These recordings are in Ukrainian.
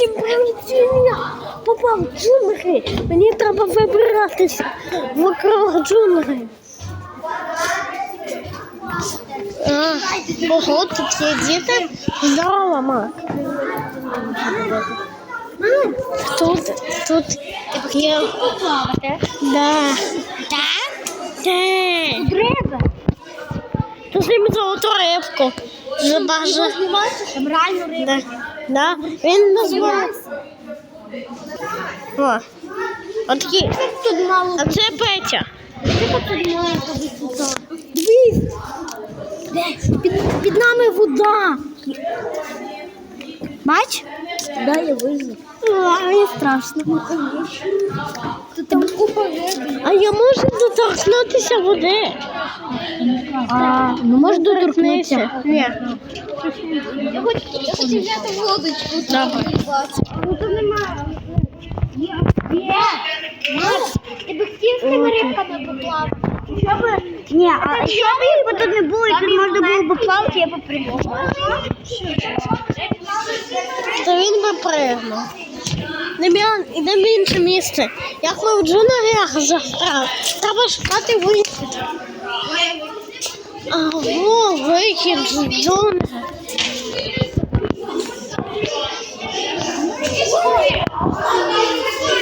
Всім привіт! Я попав в джунглі. Мені треба вибиратися вокруг джунглей. А, Ого, тут є діти. Здорово, ма. Тут, тут є... Да. Так? Да. Треба. Тут знімемо золоту рибку. Забажа. Там реально риба. Да. Він назвав. О. Отакі. Тут мало. А це Петя. Тут маленька висота. Дивись. Під, під нами вода. Бач? Да, я вижу. А, мені страшно. Тут тебе купа. А я можу доторкнутися води? А, ну можеш доторкнутися. Ні. Я хочу, взяти водочку. Давай. Ну тут немає. Є. Є. Макс, ти б хотів з тими рибками поплавати? Ні, а якщо б їх би тут не було, і можна було б плавати, я б прийшов. То він би пригнув. Дем'ян, ідемо в інше місце. Як ми в джунглях застряли. Треба шукати вихід. Аго, вихід з джунглів.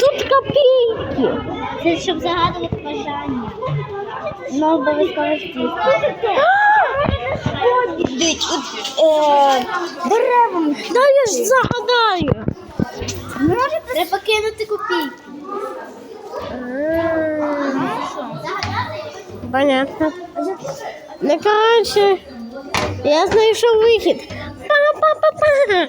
Тут копійки. Це щоб загадувати бажання. Ну, обов'язково стісти. Е, деревом. Да я ж загадаю. Треба кинути копійки. Понятно. Ну, коротше, я знайшов вихід. Па-па-па-па.